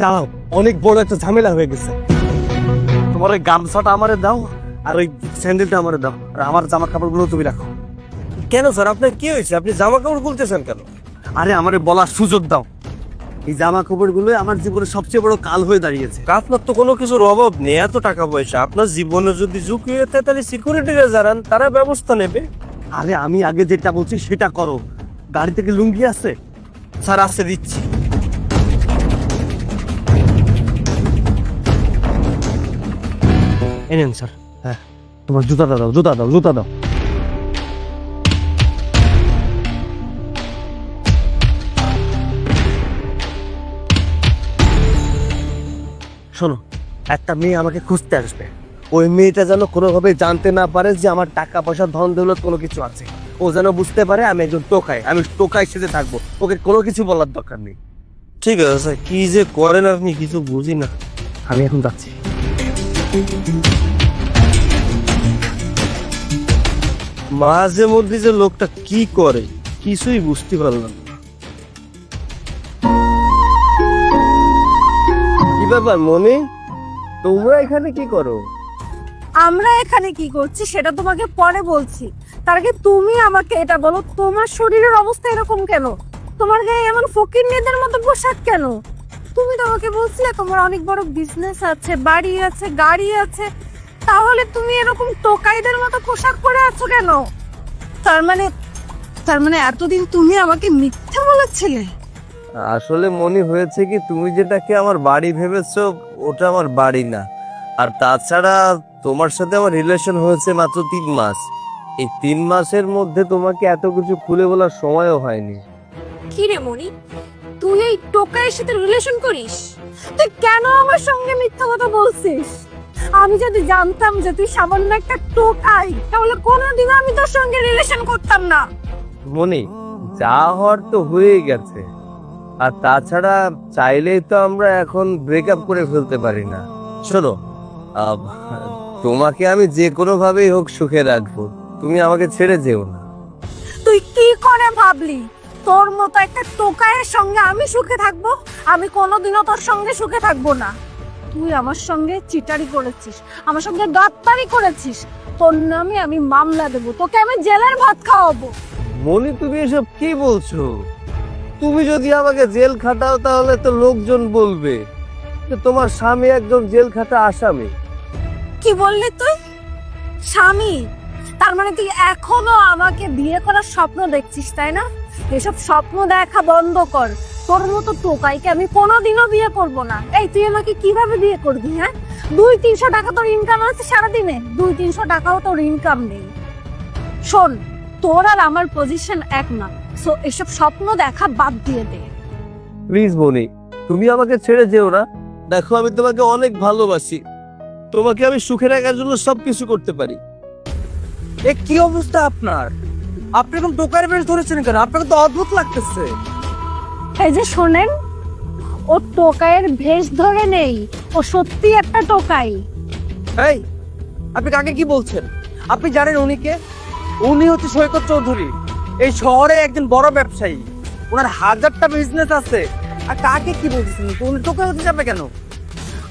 দাঁড়াও অনেক বড় একটা ঝামেলা হয়ে গেছে। তোমার ওই গামছাটা আমারে দাও আর ওই স্যান্ডেলটা আমারে দাও আর আমার জামা কাপড়গুলো তুমি রাখো। কেন স্যার আপনার কি হয়েছে? আপনি জামা কাপড় খুলতেছেন কেন? আরে আমারে বলার সুযোগ দাও। এই জামা কাপড়গুলো আমার জীবনে সবচেয়ে বড় কাল হয়ে দাঁড়িয়েছে। আপনার তো কোনো কিছুর অভাব নেই এত টাকা পয়সা। আপনার জীবনে যদি ঝুঁকি হয়ে থাকে তাহলে সিকিউরিটিরা জানান তারা ব্যবস্থা নেবে। আরে আমি আগে যেটা বলছি সেটা করো। গাড়ি থেকে লুঙ্গি আছে? স্যার আসতে দিচ্ছি। এনেন স্যার। হ্যাঁ। তোমার জুতাটা দাও জুতা দাও জুতা দাও। শোনো একটা মেয়ে আমাকে খুঁজতে আসবে। ওই মেয়েটা যেন কোনোভাবে জানতে না পারে যে আমার টাকা পয়সা ধন দৌলত কোনো কিছু আছে। ও যেন বুঝতে পারে আমি একজন টোকাই আমি টোকাই সেজে থাকব। ওকে কোনো কিছু বলার দরকার নেই। ঠিক আছে স্যার। কি যে করেন আপনি কিছু বুঝি না। আমি এখন যাচ্ছি। মাঝে মধ্যে যে লোকটা কি করে, কিছুই বুঝতে পারলাম। কি ব্যাপার মনে? তোমরা এখানে কি করো? আমরা এখানে কি করছি সেটা তোমাকে পরে বলছি। তার আগে তুমি আমাকে এটা বলো, তোমার শরীরের অবস্থা এরকম কেন? তোমার গায়ে এমন ফকির মেয়েদের মতো পোশাক কেন? তুমি তো আমাকে বলছিলে তোমার অনেক বড় বিজনেস আছে বাড়ি আছে গাড়ি আছে। তাহলে তুমি এরকম টোকাইদের মতো পোশাক পরে আছো কেন? তার মানে তার মানে এতদিন তুমি আমাকে মিথ্যা বলেছিলে। আসলে মনে হয়েছে কি তুমি যেটাকে আমার বাড়ি ভেবেছো ওটা আমার বাড়ি না। আর তাছাড়া তোমার সাথে আমার রিলেশন হয়েছে মাত্র তিন মাস। এই তিন মাসের মধ্যে তোমাকে এত কিছু খুলে বলার সময়ও হয়নি। কি রে মনি তুই এই টোকাইয়ের সাথে রিলেশন করিস? তুই কেন আমার সঙ্গে মিথ্যা কথা বলছিস? আমি যদি জানতাম যে তুই সামান্য একটা টোকাই তাহলে কোনোদিন আমি তোর সঙ্গে রিলেশন করতাম না। মনি যা হওয়ার তো হয়ে গেছে। আর তাছাড়া চাইলেই তো আমরা এখন ব্রেকআপ করে ফেলতে পারি না। শোনো তোমাকে আমি যে কোনো ভাবেই হোক সুখে রাখব। তুমি আমাকে ছেড়ে যেও না। তুই কি করে ভাবলি? তোর মতো একটা টোকায়ের সঙ্গে আমি সুখে থাকব? আমি কোনোদিনও তোর সঙ্গে সুখে থাকব না। তুই আমার সঙ্গে চিটারি করেছিস আমার সঙ্গে গাদ্দারি করেছিস। তোর নামে আমি মামলা দেবো তোকে আমি জেলের ভাত খাওয়াবো। মনি তুমি এসব কি বলছো? তুমি যদি আমাকে জেল খাটাও তাহলে তো লোকজন বলবে যে তোমার স্বামী একজন জেল খাটা আসামি। কি বললি তুই? স্বামী? তার মানে তুই এখনও আমাকে বিয়ে করার স্বপ্ন দেখছিস তাই না? এসব স্বপ্ন দেখা বন্ধ কর। তোর মতো টোকাইকে আমি কোনোদিনও বিয়ে করব না। এই তুই আমাকে কীভাবে বিয়ে করবি হ্যাঁ? দুই তিনশো টাকা তোর ইনকাম আছে সারাদিনে। দুই তিনশো টাকাও তোর ইনকাম নেই। শোন তোর আর আমার পজিশন এক না। সো এসব স্বপ্ন দেখা বাদ দিয়ে দে। প্লিজ মনি তুমি আমাকে ছেড়ে যেও না। দেখো আমি তোমাকে অনেক ভালোবাসি। তোমাকে আমি সুখে রাখার জন্য সবকিছু করতে পারি। এ কি অবস্থা আপনার? আপনি এরকম টোকার বেশ ধরেছেন কেন? আপনাকে তো অদ্ভুত লাগতেছে। এই যে শোনেন ও টোকাইয়ের ভেষ ধরে নেই ও সত্যি একটা টোকাই। এই আপনি কাকে কি বলছেন? আপনি জানেন উনি কে? উনি হচ্ছে সৈকত চৌধুরী। এই শহরে একজন বড় ব্যবসায়ী। ওনার হাজারটা বিজনেস আছে। আর কাকে কি বলছেন উনি টোকা হতে যাবে কেন?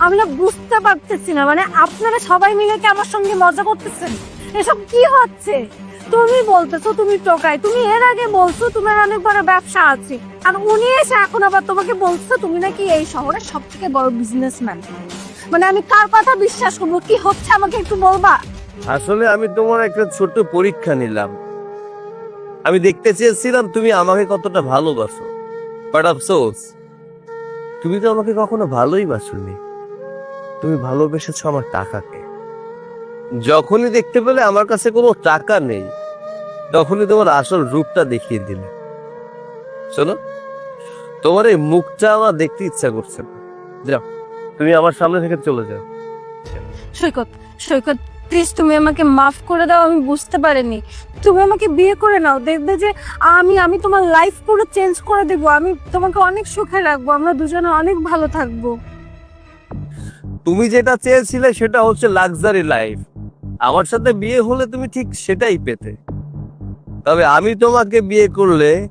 আমি না বুঝতে পারতেছি না মানে আপনারা সবাই মিলে কি আমার সঙ্গে মজা করতেছেন? এসব কি হচ্ছে? তুমি বলতেছো, তুমি টোকাই। তুমি এর আগে বলছো, তোমার অনেক বড় ব্যবসা আছে। আর উনি এসে এখন আবার তোমাকে বলছো, তুমি নাকি এই শহরের সব থেকে বড় বিজনেসম্যান মানে আমি কার কথা বিশ্বাস করব? কি হচ্ছে আমাকে একটু বলবা? আসলে আমি তোমার একটা ছোট্ট পরীক্ষা নিলাম। আমি দেখতে চেয়েছিলাম তুমি আমাকে কতটা ভালোবাসো। বাট আফসোস তুমি তো আমাকে কখনো ভালোই বাসোনি। তুমি ভালোবেসেছো আমার টাকাকে। যখনই দেখতে পেলে আমার কাছে কোনো টাকা নেই তখনই তোমার আসল রূপটা দেখিয়ে দিলে। শোনো তোমার এই মুখটা আমার দেখতে ইচ্ছা করছে না। যাও তুমি আমার সামনে থেকে চলে যাও। সৈকত সৈকত প্লিজ তুমি আমাকে মাফ করে দাও আমি বুঝতে পারিনি। তুমি আমাকে বিয়ে করে নাও দেখবে যে আমি আমি তোমার লাইফ পুরো চেঞ্জ করে দেবো। আমি তোমাকে অনেক সুখে রাখব আমরা দুজনে অনেক ভালো থাকব। তুমি যেটা চেয়েছিলে সেটা হচ্ছে লাক্সারি লাইফ আমার সাথে বিয়ে হলে তুমি ঠিক সেটাই পেতে। তবে আমি তোমাকে বিয়ে করলে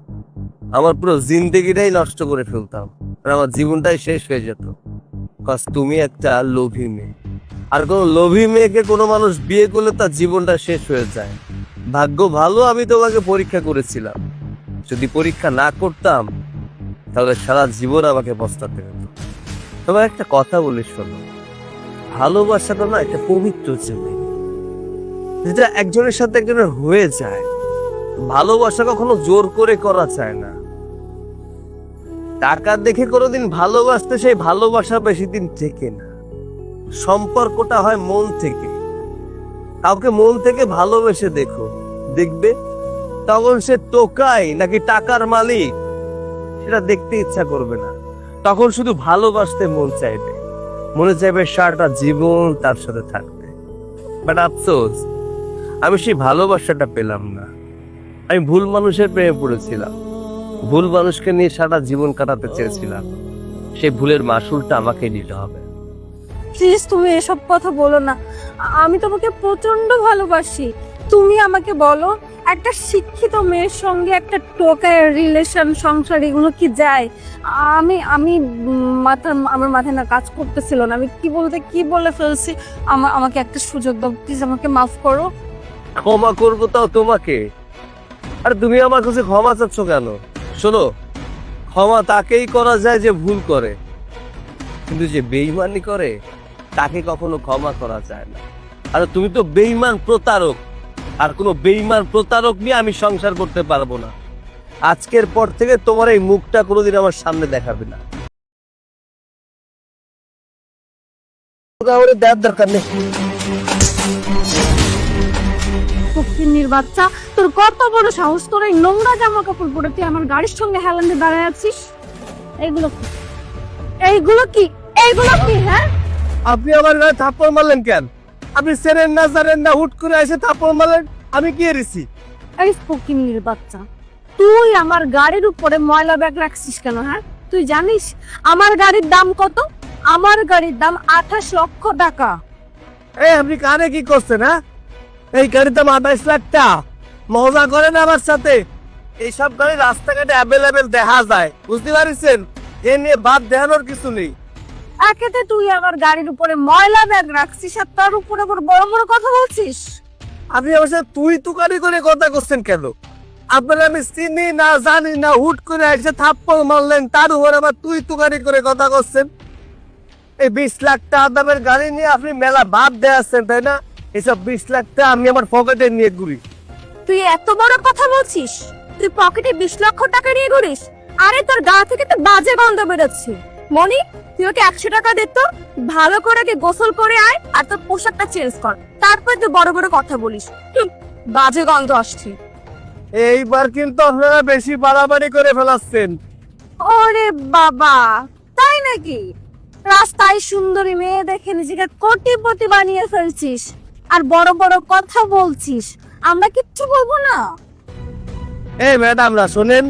আমার পুরো জিন্দেগিটাই নষ্ট করে ফেলতাম আর আমার জীবনটাই শেষ হয়ে যেত। কজ তুমি একটা লোভী মেয়ে। আর কোনো লোভী মেয়েকে কোনো মানুষ বিয়ে করলে তার জীবনটা শেষ হয়ে যায়। ভাগ্য ভালো আমি তোমাকে পরীক্ষা করেছিলাম। যদি পরীক্ষা না করতাম, তাহলে সারা জীবন আমাকে পস্তাতে হতো। তোমার একটা কথা বলি শোনো। ভালোবাসাটা না একটা পবিত্র জিনিস। যেটা একজনের সাথে একজনের হয়ে যায়। ভালোবাসা কখনো জোর করে করা যায় না। টাকা দেখে কোনোদিন ভালোবাসতে সেই ভালোবাসা বেশি দিন টেকে না। সম্পর্কটা হয় মন থেকে। কাউকে মন থেকে ভালোবেসে দেখো। দেখবে তখন সে টোকাই নাকি টাকার মালিক। সেটা দেখতে ইচ্ছা করবে না। তখন শুধু ভালোবাসতে মন চাইবে। মনে চাইবে সারাটা জীবন তার সাথে থাকবে। বাট আফসোস আমি সেই ভালোবাসাটা পেলাম না। আমি ভুল মানুষের প্রেমে পড়েছিলাম। ভুল মানুষকে নিয়ে সারা জীবন কাটাতে চেয়েছিলাম। সেই ভুলের মাসুলটা আমাকে নিতে হবে। প্লিজ, তুমি এসব কথা বলো না। আমি তোমাকে প্রচণ্ড ভালোবাসি। তুমি আমাকে বলো, একটা শিক্ষিত মেয়ের সঙ্গে একটা টোকায় রিলেশন, সংসার, এগুলো কি যায়? আমি আমি মাথা, আমার মাথায় না কাজ করতেছিল না। আমি কি বলতে, কি বলে ফেলছি? আমাকে একটা সুযোগ দাও। প্লিজ, আমাকে মাফ করো। ক্ষমা করব তাও তোমাকে। আর তুমি আমার কাছে ক্ষমা চাচ্ছ কেন? শোনো, ক্ষমা তাকেই করা যায় যে ভুল করে। কিন্তু যে বেইমানি করে, তাকে কখনো ক্ষমা করা যায় না। আর তুমি তো বেইমান প্রতারক। আর কোনো বেইমান প্রতারক নিয়ে আমি সংসার করতে পারব না। আজকের পর থেকে তোমার এই মুখটা কোনোদিন আমার সামনে দেখাবে না। দেওয়ার দরকার নেই। ফকিন্নির বাচ্চা। তোর কত বড় সাহস তোর এই নোংরা জামা কাপড় পরে তুই আমার গাড়ির সঙ্গে হেলান্ডে দাঁড়ায় আছিস? এইগুলো কি? এইগুলো কি? এইগুলো কি হ্যাঁ? আপনি আমার গায়ে থাপ্পড় মারলেন কেন? আপনি চেনেন না জানেন না হুট করে এসে থাপ্পড় মারলেন আমি কি এরিছি? এই ফকিন্নির বাচ্চা তুই আমার গাড়ির উপরে ময়লা ব্যাগ রাখছিস কেন হ্যাঁ? তুই জানিস আমার গাড়ির দাম কত? আমার গাড়ির দাম আঠাশ লক্ষ টাকা। এই আপনি কানে কি করছেন হ্যাঁ? এই গাড়ির দাম আঠাইশ লাখ টাকা মজা করেন আমার সাথে? এইসব গাড়ি রাস্তাঘাটে অ্যাভেলেবেল দেখা যায়। বুঝতে পারছেন? এ নিয়ে বাদ দেখানোর কিছু নেই। একেতে তুই আমার গাড়ির উপরে ময়লা ব্যাগ রাখছিস আর তার উপরে আবার বড় বড় কথা বলছিস? আপনি আমার সাথে তুই তুকারি করে কথা করছেন কেন? আপনার আমি চিনি না জানি না হুট করে এসে থাপ্পড় মারলেন তার উপর আবার তুই তুকারি করে কথা করছেন? এই বিশ লাখ টাকা দামের গাড়ি নিয়ে আপনি মেলা ভাব দেয়াচ্ছেন তাই না? এসব বিশ লাখ টাকা আমি আমার পকেটে নিয়ে ঘুরি। তুই এত বড় কথা বলছিস? তুই পকেটে বিশ লক্ষ টাকা নিয়ে ঘুরিস? আরে তোর গা থেকে তো বাজে গন্ধ বেরোচ্ছে। মনি তুই ওকে একশো টাকা দে তো। ভালো করে আগে গোসল করে আয় আর তোর পোশাকটা চেঞ্জ কর। তারপর তুই বড় বড় কথা বলিস। বাজে গন্ধ আসছে। এইবার কিন্তু আপনারা বেশি বাড়াবাড়ি করে ফেলাচ্ছেন। ওরে বাবা তাই নাকি? রাস্তায় সুন্দরী মেয়ে দেখে নিজেকে কোটিপতি বানিয়ে ফেলছিস। আর বড় বড় কথা বলছিস। আমরা কিচ্ছু বলব না। এই ম্যাডামরা শোনেন।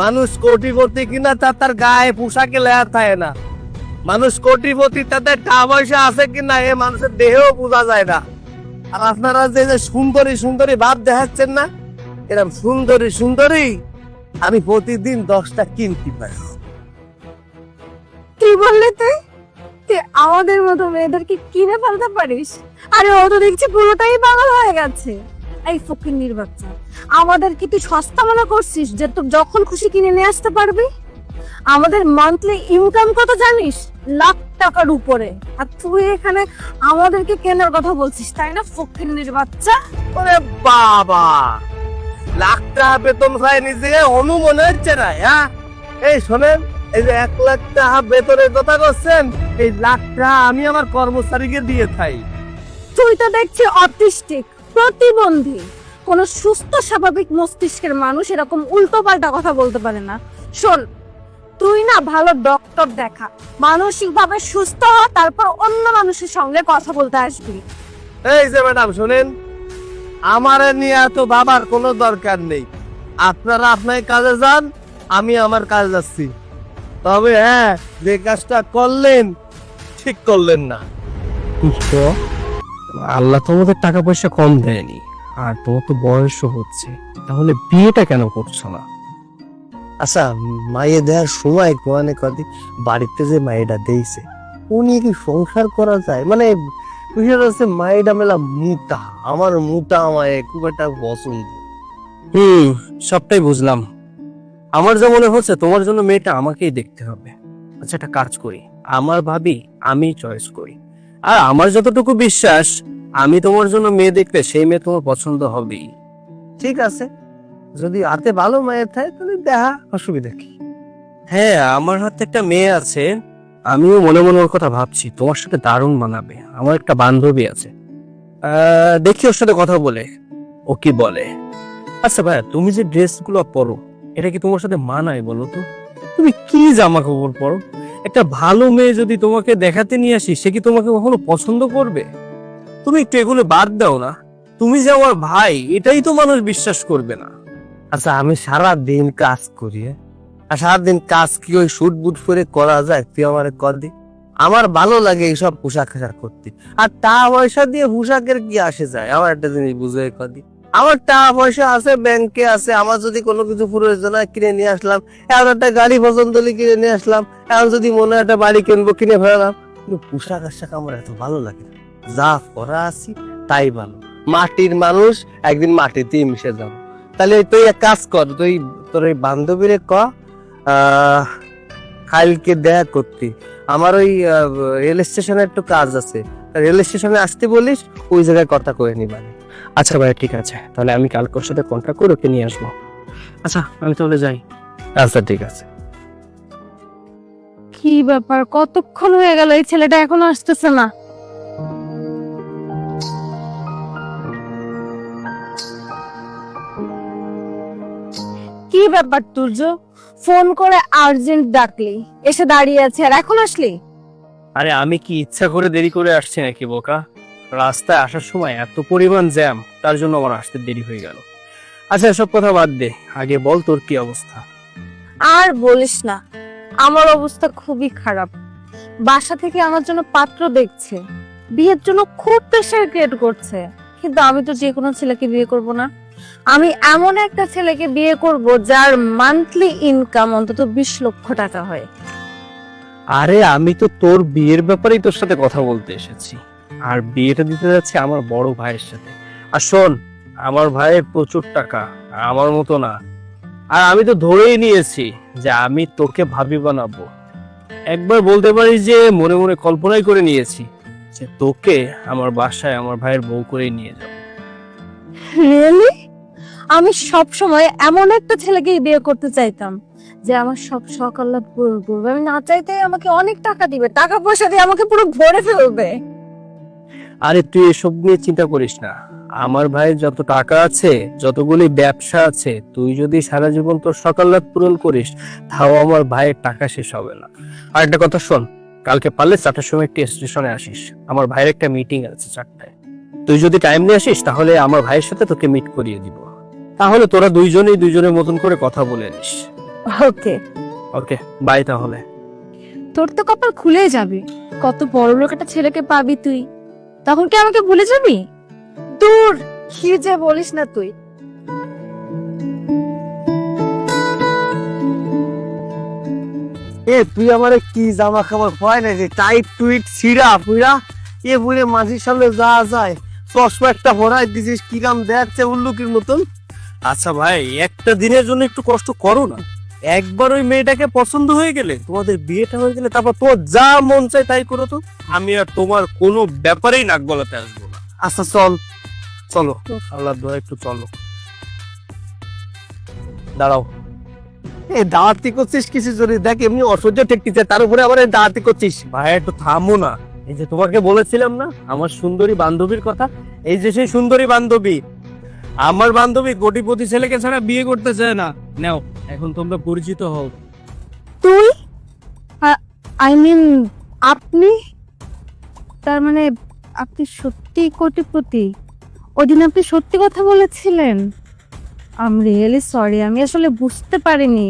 মানুষ কোটিপতি কিনা তার তার গায়ে পোশাকে লেয়ার থাকে না। মানুষ কোটিপতি তাদের টাকা পয়সা আছে কিনা এ মানুষের দেহেও বোঝা যায় না। আর আপনারা যে যে সুন্দরী সুন্দরী ভাব দেখাচ্ছেন না এরকম সুন্দরী সুন্দরী আমি প্রতিদিন দশটা কিনতে পারি। কি বললি তুই? আমাদের মতো মেয়েদেরকে কিনে ফেলতে পারিস? আরে, ও তো দেখছি পুরোটাই পাগল হয়ে গেছে। এই ফকিন্নির বাচ্চা আমাদের কি তুই সস্তা মনে করছিস যে তুই যখন খুশি কিনে নিয়ে আসতে পারবি? আমাদের মান্থলি ইনকাম কত জানিস? লাখ টাকার উপরে। আর তুই এখানে আমাদেরকে কেনার কথা বলছিস, তাই না ফকিন্নির বাচ্চা ওরে বাবা! লাখ টাকা বেতন পায় নিজেকে অনু মনে হচ্ছে না হ্যাঁ? এই শোনেন এই যে এক লাখ টাকা বেতনের কথা করছেন এই লাখ টাকা আমি আমার কর্মচারীকে দিয়ে থাই। তুই তো দেখছি অটিস্টিক প্রতিবন্ধী। কোন সুস্থ স্বাভাবিক মস্তিষ্কের মানুষ এরকম উল্টো পাল্টা কথা বলতে পারে না। শোন তুই না ভালো ডক্টর দেখা। মানসিক ভাবে সুস্থ হ তারপর অন্য মানুষের সঙ্গে কথা বলতে আসবি। এই যে ম্যাডাম শোনেন আমার নিয়ে এত বাবার কোনো দরকার নেই। আপনারা আপনার কাজে যান আমি আমার কাজে যাচ্ছি। তবে হ্যাঁ যে কাজটা করলেন ঠিক করলেন না। তো আল্লাহ তোমাদের টাকা পয়সা কম দেয়নি আর তোমার তো বয়সও হচ্ছে তাহলে বিয়েটা কেন করছ না? আচ্ছা মায়ে দেওয়ার সময় মানে কদি বাড়িতে যে মায়েরা দেইছে উনি কি সংসার করা যায়? মানে বিষয়টা হচ্ছে মায়েরা মেলা মুটা আমার মুটা মায়ে খুব একটা পছন্দ। হুম সবটাই বুঝলাম। আমার যা মনে হচ্ছে তোমার জন্য মেয়েটা আমাকেই দেখতে হবে। আচ্ছা একটা কাজ করি। আমার ভাবি আমি চয়েস করি। আর আমার যতটুকু বিশ্বাস আমি তোমার জন্য মেয়ে দেখলে সেই মেয়ে তোমার পছন্দ হবেই। ঠিক আছে। যদি হাতে ভালো মায়ের থাকে তাহলে দেখা অসুবিধা কি? হ্যাঁ আমার হাতে একটা মেয়ে আছে। আমিও মনে মনে ওর কথা ভাবছি। তোমার সাথে দারুণ মানাবে। আমার একটা বান্ধবী আছে। দেখি ওর সাথে কথা বলে। ও কি বলে? আচ্ছা ভাইয়া তুমি যে ড্রেসগুলো পরো এটা কি তোমার সাথে মানায় বলো তো? তুমি কি জামা কাপড় পরো? একটা ভালো মেয়ে যদি তোমাকে দেখাতে নিয়ে আসি, সে কি তোমাকে কখনো পছন্দ করবে? তুমি একটু এগুলো বাদ দাও না। তুমি যে আমার ভাই, এটাই তো মানুষ বিশ্বাস করবে না। আচ্ছা আমি সারা দিন কাজ করি হ্যাঁ? আর সারাদিন কাজ কি ওই শুট বুট করে করা যায়? তুই আমার কদি আমার ভালো লাগে এইসব পোশাক আশাক করতে। আর টাকা পয়সা দিয়ে পোশাকের কি আসে যায়? আমার একটা জিনিস বুঝে কদি আমার টাকা পয়সা আছে ব্যাংকে আছে, আমার যদি কোনো কিছু প্রয়োজন হয় কিনে নিয়ে আসলাম। এখন একটা গাড়ি পছন্দ হলে কিনে নিয়ে আসলাম। এখন যদি মনে একটা বাড়ি কিনবো, কিনে ফেলাম কিন্তু পোশাক আশাক আমার এত ভালো লাগে যা করা আছি, তাই ভালো। মাটির মানুষ, একদিন মাটিতেই মিশে যাব। তাহলে তুই এক কাজ কর, তুই তোর ওই বান্ধবীরে ক কালকে দেখা করতি। আমার ওই রেল স্টেশনে একটু কাজ আছে। রেল স্টেশনে আসতে বলিস, ওই জায়গায় কথা করে নিবানি আচ্ছা ভাই ঠিক আছে। তাহলে আমি কালকে ওর সাথে কন্ট্যাক্ট করে ওকে নিয়ে আসব। আচ্ছা আমি তাহলে যাই। আচ্ছা ঠিক আছে। কি ব্যাপার? কতক্ষণ হয়ে গেল? এই ছেলেটা এখনও আসতেছে না। কি ব্যাপার তুর্য? ফোন করে আর্জেন্ট ডাকলি এসে দাঁড়িয়ে আছে আর এখন আসলি? আরে আমি কি ইচ্ছা করে দেরি করে আসছি নাকি বোকা? রাস্তায় আসার সময় এত পরিমাণ জ্যাম তার জন্য আমার আসতে দেরি হয়ে গেল। আচ্ছা এসব কথা বাদ দে। আগে বল তোর কি অবস্থা? আর বলিস না আমার অবস্থা খুবই খারাপ। বাসা থেকে আমার জন্য পাত্র দেখছে বিয়ের জন্য খুব প্রেশার ক্রিয়েট করছে। কিন্তু আমি তো যে কোনো ছেলেকে বিয়ে করব না। আমি এমন একটা ছেলেকে বিয়ে করব যার মান্থলি ইনকাম অন্তত বিশ লক্ষ টাকা হয়। আরে আমি তো তোর বিয়ের ব্যাপারেই তোর সাথে কথা বলতে এসেছি। আর বিয়েটা দিতে যাচ্ছে আমার বড় ভাইয়ের সাথে। আর শোন, আমার ভাইয়ের প্রচুর টাকা, আমার মতো না। আর আমি তো ধরেই নিয়েছি যে আমি তোকে ভাবি বানাবো। একবার বলতে পারি যে মনে মনে কল্পনাই করে নিয়েছি যে তোকে আমার বাসায় আমার ভাইয়ের বউ করে নিয়ে যাব। রিয়েলি আমি সব সময় এমন একটা ছেলেকেই বিয়ে করতে চাইতাম যে আমার সব সকাল পূরণ করবে। আমি না চাইতে আমাকে অনেক টাকা দিবে, টাকা পয়সা দিয়ে আমাকে পুরো ভরে ফেলবে। আরে তুই এসব নিয়ে চিন্তা করিস না। আমার ভাইয়ের যত টাকা আছে যতগুলি ব্যবসা আছে তুই যদি সারা জীবন তোর সকাল রাত পূরণ করিস তাও আমার ভাইয়ের টাকা শেষ হবে না। আর একটা কথা শোন কালকে পারলে চারটার সময় একটি স্টেশনে আসিস। আমার ভাইয়ের একটা মিটিং আছে চারটায়। তুই যদি টাইম নিয়ে আসিস তাহলে আমার ভাইয়ের সাথে তোকে মিট করিয়ে দিব। তাহলে তোরা দুইজনেই দুইজনের মতন করে কথা বলে নিস। ওকে। ওকে বাই তাহলে। তোর তো কপাল খুলে যাবে। কত বড় লোক একটা ছেলেকে পাবি তুই। তখন কি আমাকে ভুলে যাবি? দূর কি যে বলিস না তুই। এ তুই আমারে কি জামা কাপড় হয় না যে টাইট টুইট ছিড়া পুরা এ বুড়ে মাঝির সামনে যা যায়। চশমা একটা ভরাই দিছিস কিরাম দেখছে উল্লুকির মতন? আচ্ছা ভাই একটা দিনের জন্য একটু কষ্ট করো না। একবার ওই মেয়েটাকে পছন্দ হয়ে গেলে তোমাদের বিয়েটা হয়ে গেলে তারপর তোমার যা মন চাই তাই করো তো। আমি আর তোমার কোনো ব্যাপারেই নাক গলাতে আসব না। আচ্ছা চল। চলো আল্লাহ দোয়া একটু চলো। দাঁড়াও। এ দাঁড়াতি করছিস কিছু যদি দেখ এমনি অসহ্য ঠেকতিছে তার উপরে আবার দাঁড়াতি করছিস। ভাই একটু থামো না। এই যে তোমাকে বলেছিলাম না আমার সুন্দরী বান্ধবীর কথা এই যে সেই সুন্দরী বান্ধবী আমার বান্ধবী কোটিপতি ছেলেকে ছাড়া বিয়ে করতে চায় না। নাও, এখন তোমরা পরিচিত হও। তুই? আই মিন আপনি? তার মানে আপনি সত্যি কোটিপতি? ওই দিন আপনি সত্যি কথা বলেছিলেন। আম রিয়েলি সরি আমি আসলে বুঝতে পারিনি।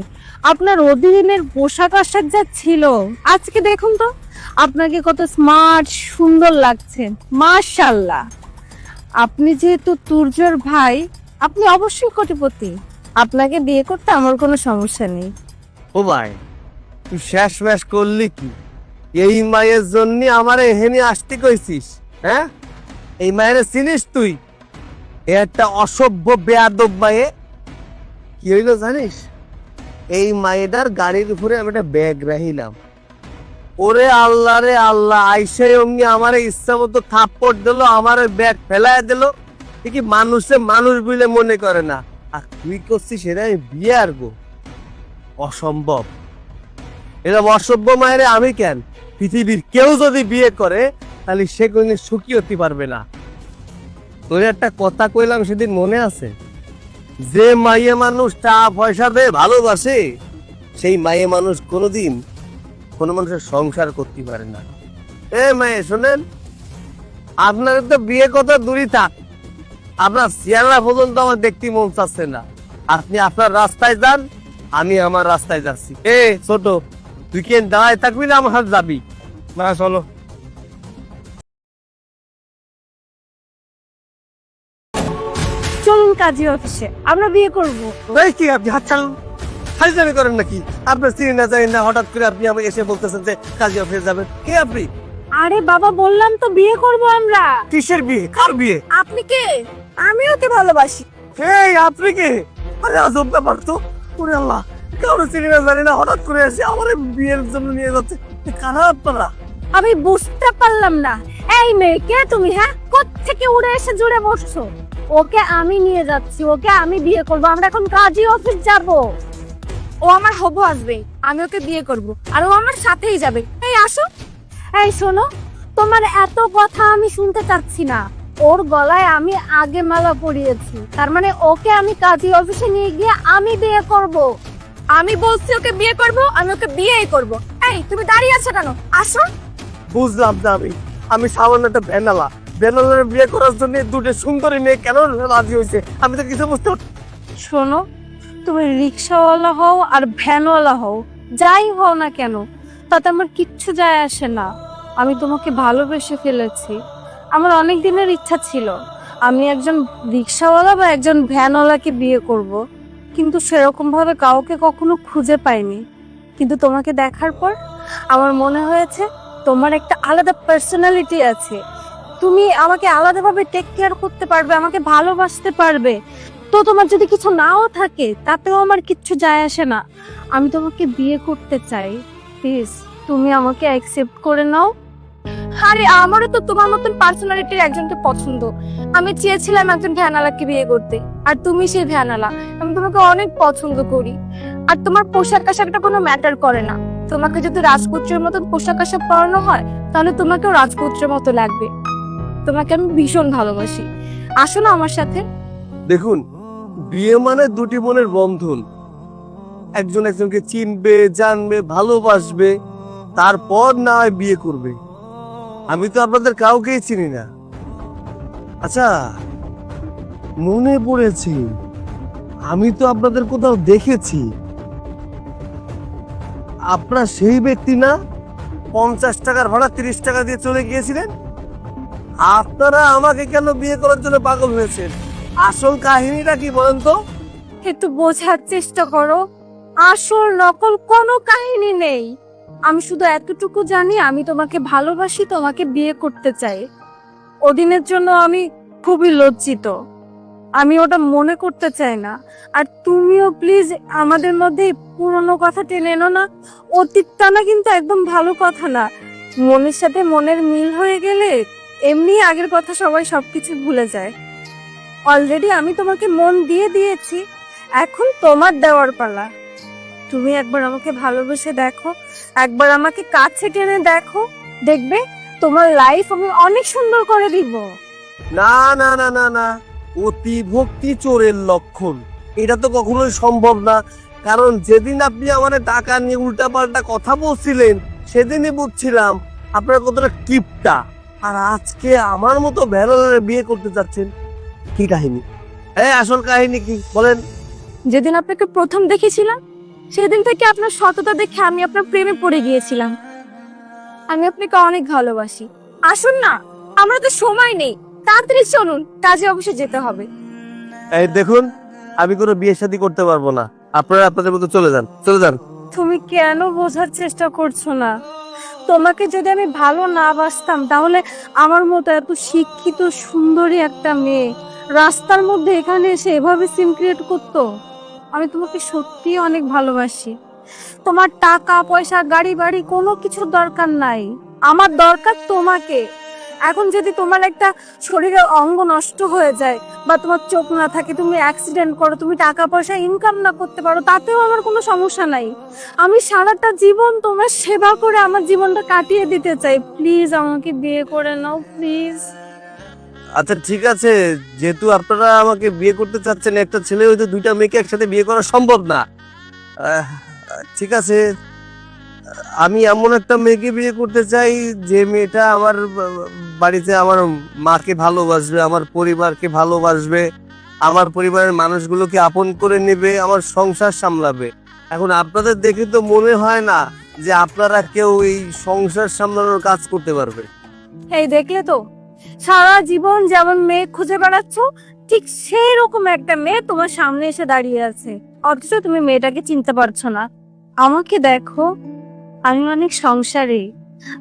আপনার অধীনের পোশাক আশাক যা ছিল, আজকে দেখুন তো, আপনাকে কত স্মার্ট সুন্দর লাগছে। মাশাল্লাহ। আপনি যেহেতু তুর্যর ভাই, আপনি অবশ্যই কোটিপতি। আপনাকে বিয়ে করতে আমার কোনো সমস্যা নেই। ও ভাই, তুই শেষ ম্যাশ করলি কি? এই মায়ের জন্য আমার এখানে আসতে কইছিস হ্যাঁ? এই মায়ের চিনিস তুই? এ একটা অসভ্য, বেয়াদব মায়ে। কি হইল জানিস? এই মায়েটার গাড়ির উপরে আমি একটা ব্যাগ রাখিলাম। ওরে আল্লাহ রে আল্লাহ, আইসে অঙ্গি আমার ইচ্ছা মতো থাপ্পড় দিল, আমার ব্যাগ ফেলায় দিল। কি মানুষে মানুষ বলে মনে করে না। আর তুই করছিস সেটা আমি বিয়ে আরবো অসম্ভব। এটা অসভ্য মায়ের আমি কেন? পৃথিবীর কেউ যদি বিয়ে করে, তাহলে সে কোনদিন সুখী হতে পারবে না। তোর একটা কথা কইলাম সেদিন মনে আছে? যে মাইয়ে মানুষ টাকা পয়সা দিয়ে ভালোবাসে, সেই মাইয়ে মানুষ কোনোদিন কোনো মানুষের সংসার করতে পারে না। এ মায়ে শোনেন? আপনার তো বিয়ে কথা দূরই থাক। আপনার চেহারা পর্যন্ত আমার দেখতে মন চাচ্ছে না। আপনি আপনার রাস্তায় যান আমি আমার রাস্তায় যাচ্ছি। এ ছোট তুই কেন দাঁড়ায় থাকবি না আমার যাবি? না চলো। চলুন কাজী অফিসে আমরা বিয়ে করব। কি আপনি হাত চালুন? হাজিজামি করেন নাকি? আপনার চিনি না জানি না হঠাৎ করে আপনি আমাকে এসে বলতেছেন যে কাজী অফিসে যাবেন। কে আপনি? আরে বাবা বললাম তো বিয়ে করব আমরা। কিসের বিয়ে? কার বিয়ে? আপনি কে? আমি ওকে ভালোবাসি। এই আপনি কে? আরে আজব ব্যাপার তো। ওরে আল্লাহ কারও চিনি না জানি না হঠাৎ করে এসে আমার বিয়ের জন্য নিয়ে যাচ্ছে। কারা আপনারা? আমি বুঝতে পারলাম না। এই মেয়ে কে তুমি হ্যাঁ? কোত্থেকে উড়ে এসে জুড়ে বসছো? ওকে আমি নিয়ে যাচ্ছি ওকে আমি বিয়ে করব। আমরা এখন কাজী অফিস যাব। ও আমার হবু আসবে আমি ওকে বিয়ে করব আর ও আমার সাথেই যাবে। এই আসো। এই শোনো তোমার এত কথা আমি শুনতে চাচ্ছি না। ওর গলায় আমি আগে মালা পরিয়েছি তার মানে ওকে আমি কাজী অফিসে নিয়ে গিয়ে আমি বিয়ে করব। আমি বলছি ওকে বিয়ে করব আমি ওকে বিয়েই করব। এই তুমি দাঁড়িয়ে আছো কেন? আসো। বুঝলাম না আমি। আমি সামান্য একটা বেনালা। বেনালার বিয়ে করার জন্য দুটো সুন্দরী মেয়ে কেন রাজি হয়েছে? আমি তো কিছু বুঝতে শোনো তুমি রিক্সাওয়ালা হও আর ভ্যানওয়ালা হও, যাই হও না কেন, তাতে আমার কিচ্ছু যায় আসে না। আমি তোমাকে ভালোবেসে ফেলেছি। আমার অনেক দিনের ইচ্ছা ছিল, আমি একজন রিক্সাওয়ালা বা একজন ভ্যানওয়ালাকে বিয়ে করব, কিন্তু সেরকমভাবে কাউকে কখনো খুঁজে পাইনি। কিন্তু তোমাকে দেখার পর আমার মনে হয়েছে, তোমার একটা আলাদা পার্সোনালিটি আছে। তুমি আমাকে আলাদাভাবে টেক কেয়ার করতে পারবে, আমাকে ভালোবাসতে পারবে। তো তোমার যদি কিছু নাও থাকে তাতেও আমার কিচ্ছু যায় আসে না। আমি তোমাকে বিয়ে করতে চাই। প্লিজ তুমি আমাকে অ্যাকসেপ্ট করে নাও। আরে আমারও তো তোমার মতন পার্সোনালিটির একজনকে পছন্দ। আমি চেয়েছিলাম একজন ভ্যানালাকে বিয়ে করতে আর তুমি সেই ভ্যানালা। আমি তোমাকে অনেক পছন্দ করি। আর তোমার পোশাক আশাকটা কোনো ম্যাটার করে না। তোমাকে যদি রাজপুত্রের মতন পোশাক আশাক পরানো হয় তাহলে তোমাকেও রাজপুত্রের মতো লাগবে। তোমাকে আমি ভীষণ ভালোবাসি। আসো না আমার সাথে। দেখুন বিয়ে মানে দুটি মনের বন্ধন। একজন একজনকে চিনবে, জানবে, ভালোবাসবে, তারপর না হয় বিয়ে করবে। আমি তো আপনাদের কাউকেই চিনি না। আচ্ছা মনে পড়েছে, আমি তো আপনাদের কোথাও দেখেছি। আপনার সেই ব্যক্তি না? পঞ্চাশ টাকার ভাড়া তিরিশ টাকা দিয়ে চলে গিয়েছিলেন? আপনারা আমাকে কেন বিয়ে করার জন্য পাগল হয়েছেন? আসল কাহিনীটা কি বলেন তো? একটু বোঝার চেষ্টা করো। আসল, নকল কোনো কাহিনী নেই। আমি শুধু এতটুকু জানি আমি তোমাকে ভালোবাসি, তোমাকে বিয়ে করতে চাই। ওদিনের জন্য আমি খুবই লজ্জিত। আমি ওটা মনে করতে চাই না। আর তুমিও প্লিজ আমাদের মধ্যে পুরনো কথা টেনে এনো না। অতীতটা না কিন্তু একদম ভালো কথা না। মনের সাথে মনের মিল হয়ে গেলে এমনি আগের কথা সবাই সবকিছু ভুলে যায়। অলরেডি আমি তোমাকে মন দিয়ে দিয়েছি। এখন তোমার দেওয়ার পালা। তুমি একবার আমাকে ভালোবেসে দেখো। একবার আমাকে কাছে টেনে দেখো। দেখবে, তোমার লাইফ আমি অনেক সুন্দর করে দিব। না না না না না। অতি ভক্তি চোরের লক্ষণ। এটা তো কখনোই সম্ভব না। কারণ যেদিন আপনি আমার টাকা নিয়ে উল্টাপাল্টা কথা বলছিলেন, সেদিনই বুঝছিলাম আপনার কতটা কিপটা। আর আজকে আমার মতো ভ্যালারে বিয়ে করতে যাচ্ছেন। কি কাহিনী? এই আসল কাহিনী কি? বলেন। যেদিন আপনাকে প্রথম দেখেছিলাম সেদিন থেকে আপনার সততা দেখে আমি আপনার প্রেমে পড়ে গিয়েছিলাম। আমি আপনাকে অনেক ভালোবাসি। আসুন না আমরা তো সময় নেই। তাড়াতাড়ি চলুন কাজে অবশ্যই যেতে হবে। এই দেখুন আমি কোনো বিয়ে শাদী করতে পারব না। আপনারা আপনাদের মতো চলে যান চলে যান। তুমি কেন বোঝার চেষ্টা করছ না? তোমাকে যদি আমি ভালো না বাসতাম, তাহলে আমার মতো এত শিক্ষিত, সুন্দরী একটা মেয়ে রাস্তার মধ্যে এখানে এসে এভাবে সিম ক্রিয়েট করতো? আমি তোমাকে সত্যিই অনেক ভালোবাসি। তোমার টাকা, পয়সা, গাড়ি বাড়ি কোনো কিছুর দরকার নাই। আমার দরকার তোমাকে। এখন যদি তোমার একটা শরীরের অঙ্গ নষ্ট হয়ে যায় বা তোমার চোখ না থাকে, তুমি অ্যাক্সিডেন্ট করো, তুমি টাকা পয়সা ইনকাম না করতে পারো, তাতেও আমার কোনো সমস্যা নাই। আমি সারাটা জীবন তোমার সেবা করে আমার জীবনটা কাটিয়ে দিতে চাই। প্লিজ আমাকে বিয়ে করে নাও প্লিজ আচ্ছা ঠিক আছে। যেহেতু আপনারা আমাকে বিয়ে করতে চাচ্ছেন, একটা ছেলে হয়তো দুইটা মেয়েকে একসাথে বিয়ে করা সম্ভব না। ঠিক আছে। আমি এমন একটা মেয়েকে বিয়ে করতে চাই যে মেয়েটা আমার বাড়িতে আমার মাকে ভালোবাসবে, আমার পরিবারকে ভালোবাসবে, আমার পরিবারের মানুষগুলোকে আপন করে নেবে, আমার সংসার সামলাবে। এখন আপনাদের দেখে তো মনে হয় না যে আপনারা কেউ এই সংসার সামলানোর কাজ করতে পারবে। এই দেখলে তো, সারা জীবন যেমন মেয়ে খুঁজে বেড়াচ্ছ, ঠিক সেই রকম একটা মেয়ে তোমার সামনে এসে দাঁড়িয়ে আছে। অথচ তুমি মেয়েটাকে চিনতে পারছ না। আমাকে দেখো। আমি অনেক সংসারী।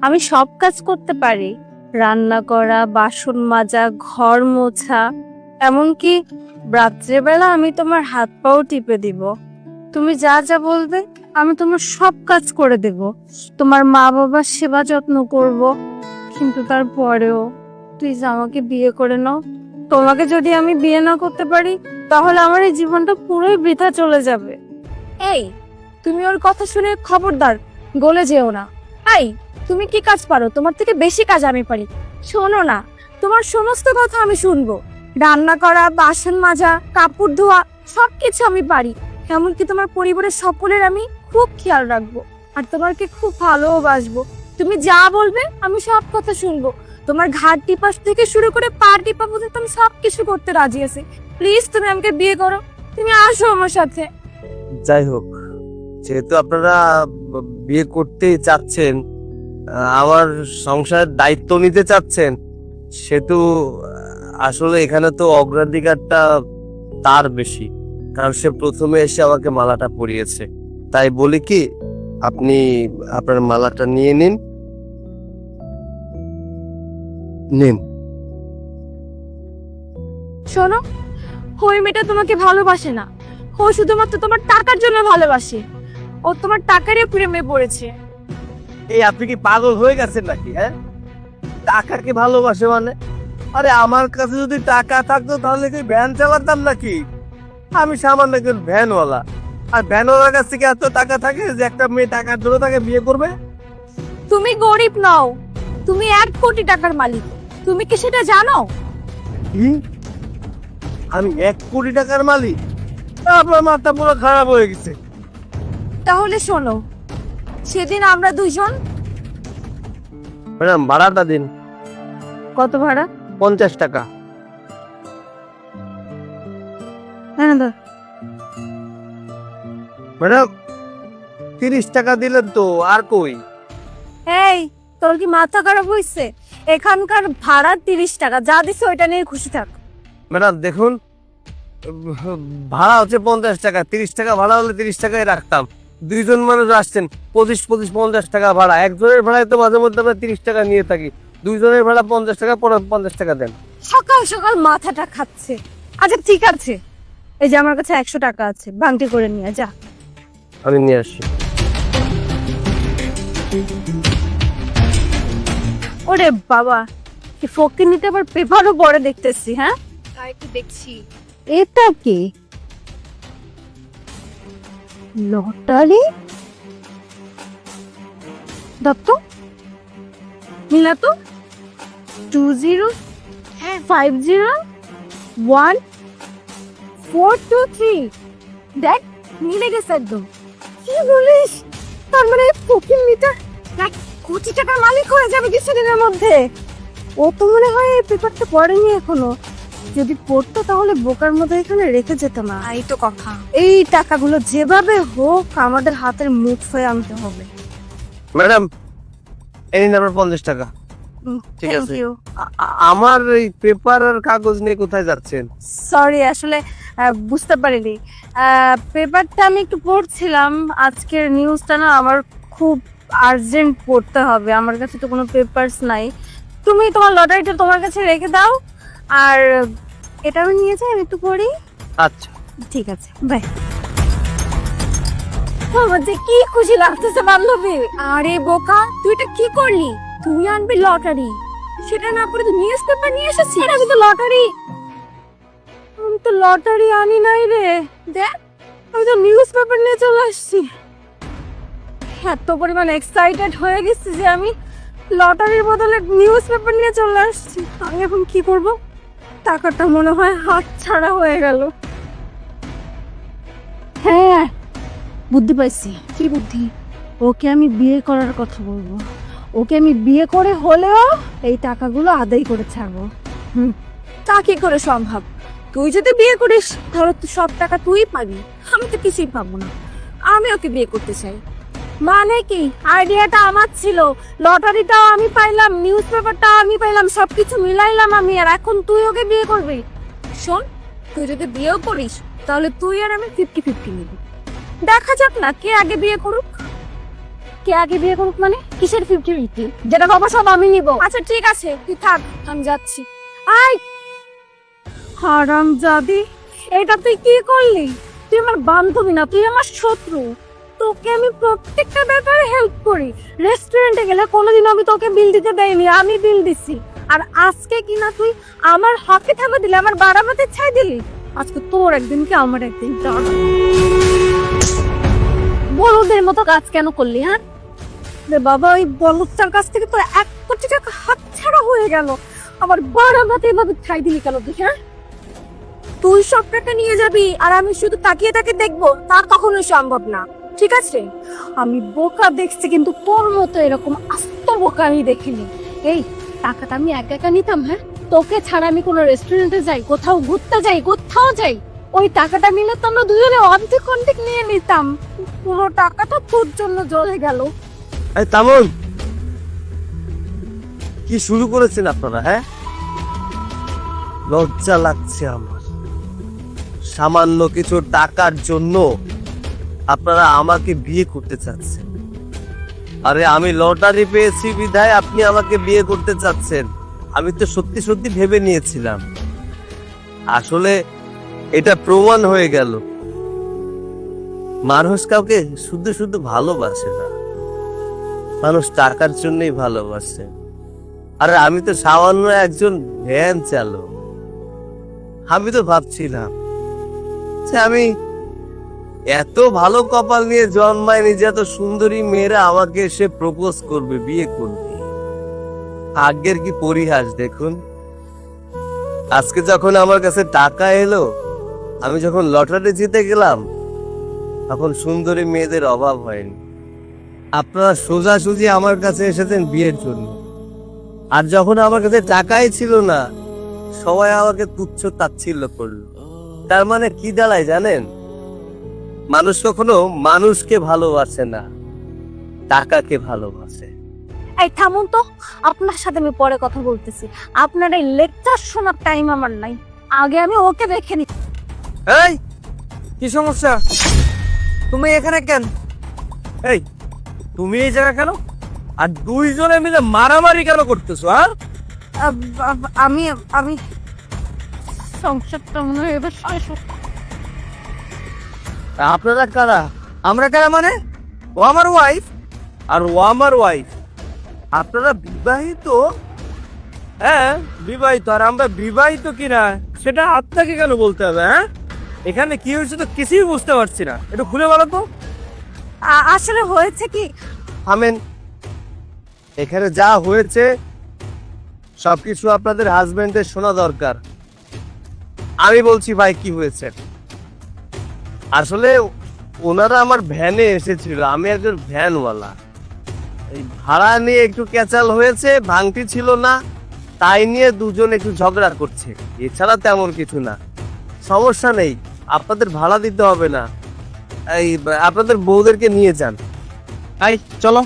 আমি সব কাজ করতে পারি। রান্না করা, বাসন মাজা, ঘর মোছা, এমনকি রাত্রেবেলা আমি তোমার হাত পাও টিপে দিব। তুমি যা যা বলবে, আমি তোমার সব কাজ করে দেব। তোমার মা বাবার সেবা যত্ন করব, কিন্তু তারপরেও প্লিজ আমাকে বিয়ে করে নাও। তোমাকে যদি আমি বিয়ে না করতে পারি, তাহলে আমার এই জীবনটা পুরোই বৃথা চলে যাবে। এই, তুমি ওর কথা শুনে খবরদার। গলে যেও না। এই তুমি কি কাজ পারো? তোমার থেকে বেশি কাজ আমি পারি। শোনো না, তোমার সমস্ত কথা আমি শুনব। রান্না করা, বাসন মাজা, কাপড় ধোয়া, সবকিছু আমি পারি। এমনকি তোমার পরিবারের সকলের আমি খুব খেয়াল রাখব। আর তোমাকে খুব ভালোবাসবো। তুমি যা বলবে, আমি সব কথা শুনব। তোমার ঘাট টিপাস থেকে শুরু করে পা টিপা পর্যন্ত আমি সব কিছু করতে রাজি আছি। প্লিজ তুমি আমাকে বিয়ে করো। তুমি আসো আমার সাথে। যাই হোক যেহেতু আপনারা বিয়ে করতে চাচ্ছেন আমার সংসারের দায়িত্ব নিতে চাচ্ছেন, সেহেতু আসলে এখানে তো অগ্রাধিকারটা তার বেশি। কারণ সে প্রথমে এসে আমাকে মালাটা পরিয়েছে। তাই বলি কি, আপনি আপনার মালাটা নিয়ে নিন। নিন। শোনো ওই মেয়েটা তোমাকে ভালোবাসে না। ও শুধুমাত্র তোমার টাকার জন্য ভালোবাসে। ও তোমার টাকারই প্রেমে পড়েছে। এই আপনি কি পাগল হয়ে গেছেন নাকি হ্যাঁ? টাকাকে ভালোবাসে মানে? আরে আমার কাছে যদি টাকা থাকতো তাহলে কি ভ্যান চালাতাম নাকি? আমি সামান্য একজন ভ্যানওয়ালা। আর ভ্যানওয়ালার কাছ থেকে এত টাকা থাকে যে একটা মেয়ে টাকার জন্য তাকে বিয়ে করবে? তুমি গরিব নও তুমি এক কোটি টাকার মালিক। তুমি কি সেটা জানো? কি? আমি এক কোটি টাকার মালিক? আপনার মাথা পুরো খারাপ হয়ে গেছে। তাহলে শোনো সেদিন আমরা দুইজন ম্যাডাম ভাড়াটা দিন। কত ভাড়া? পঞ্চাশ টাকা। হ্যাঁ ম্যাডাম তিরিশ টাকা দিলেন তো আর কই? এই তোর কি মাথা খারাপ হইছে? এখানকার ভাড়া তিরিশ টাকা যা দিছে ওইটা নিয়ে খুশি থাক। ম্যাডাম দেখুন ভাড়া হচ্ছে পঞ্চাশ টাকা তিরিশ টাকা ভাড়া হলে তিরিশ টাকায় রাখতাম। দুইজন মানুষ আসছেন পঁচিশ পঁচিশ পঞ্চাশ টাকা ভাড়া। একজনের ভাড়ায় তো মাঝে মধ্যে আমরা তিরিশ টাকা নিয়ে থাকি। দুইজনের ভাড়া পঞ্চাশ টাকা পরে পঞ্চাশ টাকা দেন। সকাল সকাল মাথাটা খাচ্ছে। আচ্ছা ঠিক আছে। এই যে আমার কাছে একশো টাকা আছে ভাঙটি করে নিয়ে যা। আমি নিয়ে আসছি। ওরে বাবা কি ফকির নিতে আবার পেপারও পরে দেখতেছি হ্যাঁ? তাই একটু দেখছি। এটা কি? লটারি? দত্ত? মিলা তো two zero five zero one four two three দেখ মিলে গেছে একদম। কি বলিস? তার মানে ফকির নিতে এক কোটি টাকার মালিক হয়ে যাবে কিছুদিনের মধ্যে। ও তো মনে হয় এই পেপারটা পড়েনি এখনও। যদি পড়তো তাহলে বোকার মতো এখানে রেখে যেত না। এই তো কথা। এই টাকাগুলো যেভাবে হোক আমাদের হাতের মুখ হয়ে আনতে হবে। ম্যাডাম এই নিন আপনার পঞ্চাশ টাকা। ঠিক আছে। আমার এই পেপার আর কাগজ নিয়ে কোথায় যাচ্ছেন? সরি আসলে বুঝতে পারিনি। পেপারটা আমি একটু পড়ছিলাম। আজকের নিউজটা না আমার খুব আর্জেন্ট পড়তে হবে। আমার কাছে তো কোনো পেপারস নাই। তুমি তোমার লটারিটা তোমার কাছে রেখে দাও। আর এটাও নিয়ে যাই আমি একটু পড়ি। আচ্ছা। ঠিক আছে বাই আমার যে কি খুশি লাগতেছে বান্ধবী। আরে বোকা তুই এটা কি করলি? তুই আনবি লটারি। সেটা না করে তুই নিউজ পেপার নিয়ে এসেছিস? আমি তো লটারি। আমি তো লটারি আনি নাই রে। দেখ আমি তো নিউজ পেপার নিয়ে চলে আসছি। এত পরিমাণ এক্সাইটেড হয়ে গেছি যে আমি লটারির বদলে নিউজ পেপার নিয়ে চলে আসছি। আমি এখন কি করব? টাকাটা মনে হয় হাত ছাড়া হয়ে গেল। হ্যাঁ বুদ্ধি পাইছি। কি বুদ্ধি? ওকে আমি বিয়ে করার কথা বলব। ওকে আমি বিয়ে করে হলেও এই টাকাগুলো আদায় করে ছাড়বো। হুম। তা কি করে সম্ভব? তুই যদি বিয়ে করিস, তাহলে সব টাকা তুই পাবি। আমি তো কিছুই পাবো না। আমি ওকে বিয়ে করতে চাই। মানে কি? আইডিয়াটা আমার ছিল। লটারিটাও আমি পাইলাম নিউজ পেপারটাও আমি পাইলাম, সবকিছু মিলাইলাম আমি। আর এখন তুই ওকে বিয়ে করবি? শোন, তুই যদি বিয়েও করিস, তাহলে তুই আর আমি ফিফটি ফিফটি নিবি। দেখা যাক না, কে আগে বিয়ে করুক। কে আগে বিয়ে করুক মানে? কিসের ফিফটি ফিফটি যেটা বাবা সব আমি নিব। আচ্ছা ঠিক আছে, তুই থাক, আমি যাচ্ছি। আই হারাম জাদি এটা তুই কি করলি? তুই আমার বান্ধবী না, তুই আমার শত্রু। তোকে আমি প্রত্যেকটা ব্যাপারে হেল্প করি। রেস্টুরেন্টে গেলে কোনোদিন আমি তোকে বিল দিতে দেয়নি আমি বিল দিছি। আর আজকে কিনা তুই আমার হাতে থামে দিলি, আমার বাড়াবাতে ছাই দিলি? আজকে তোর একদিন কি আমার একদিন বলদের মতো কাজ কেন করলি হ্যাঁ? বাবা, ওই বলদটার কাছ থেকে তো এক কোটি টাকা হাত ছাড়া হয়ে গেল। আবার বাড়াবাতে এভাবে ছাই দিলি কেন তুই হ্যাঁ? তুই সব টাকা নিয়ে যাবি, আর আমি শুধু তাকিয়ে তাকে দেখব, তা কখনোই সম্ভব না। ঠিক আছে? আমি বোকা দেখছি কিন্তু তোর মতো এরকম আস্ত বোকা আমি দেখিনি। এই, টাকাটা আমি একা একা নিতাম হ্যাঁ? তোকে ছাড়া আমি কোনো রেস্টুরেন্টে যাই, কোথাও ঘুরতে যাই, কোথাও যাই, ওই টাকাটা নিলে তো আমরা দুজনে অর্ধেক অর্ধেক নিয়ে নিতাম। পুরো টাকাটা তোর জন্য জ্বলে গেল। তামন কি শুরু করেছেন আপনারা হ্যাঁ? লজ্জা লাগছে আমার। সামান্য কিছু টাকার জন্য আপনারা আমাকে বিয়ে করতে চাচ্ছেন। আরে আমি লটারি পেয়েছি বিধায় আপনি আমাকে বিয়ে করতে চাচ্ছেন। আমি তো সত্যি সত্যি ভেবে নিয়েছিলাম। আসলে এটা প্রমাণ হয়ে গেল। মানুষ কাউকে শুধু শুধু ভালোবাসে না। মানুষ টাকার জন্যই ভালোবাসে। আরে আমি তো সামান্য একজন ভ্যান চালক। আমি তো ভাবছিলাম যে আমি এত ভালো কপাল নিয়ে জন্মায়নি যে এত সুন্দরী মেয়েরা আমাকে এসে প্রপোজ করবে, বিয়ে করবে। ভাগ্যের কি পরিহাস দেখুন? আজকে যখন আমার কাছে টাকা এলো, আমি যখন লটারি জিতে গেলাম, তখন সুন্দরী মেয়েদের অভাব হয়নি। আপনারা সোজাসুজি আমার কাছে এসেছেন বিয়ের জন্য। আর যখন আমার কাছে টাকাই ছিল না, সবাই আমাকে তুচ্ছ তাচ্ছিল্য করল। তার মানে কি দাঁড়ায় জানেন? মানুষ কখনো মানুষকে ভালোবাসে না টাকাকে ভালোবাসে। এই থামুন তো আপনার সাথে আমি পরে কথা বলতেছি। আপনার এই লেকচার শোনার টাইম আমার নাই। আগে আমি ওকে দেখে নি এই কি সমস্যা? তুমি এখানে কেন? এই তুমি এই জায়গা কেন? আর দুইজনে মিলে মারামারি কেন করতেছো হ্যাঁ? আব- আমি আমি সংসারটা মনে হয় এবার শেষ। আপনারা কারা? আমরা কারা মানে? ও আমার ওয়াইফ আর ও আমার ওয়াইফ আপনারা বিবাহিত? হ্যাঁ বিবাহিত। আর আমরা বিবাহিত কিনা? সেটা আপনাকে কেন বলতে হবে হ্যাঁ? এখানে কি হয়েছে তো কিছুই বুঝতে পারছি না। একটু খুলে বলো তো। আসলে হয়েছে কি? থামেন। এখানে যা হয়েছে সবকিছু আপনাদের হাজবেন্ডের শোনা দরকার। আমি বলছি ভাই কি হয়েছে? আসলে ওনারা আমার ভ্যানে এসেছিল, আমি একজন ভ্যানওয়ালা। এই ভাড়া নিয়ে একটু ক্যাচাল হয়েছে, ভাঙতি ছিল না, তাই নিয়ে দুজন একটু ঝগড়া করছে। এছাড়া তেমন কিছু না। সমস্যা নেই, আপনাদের ভাড়া দিতে হবে না। এই, আপনাদের বউদেরকে নিয়ে যান। তাই চলো।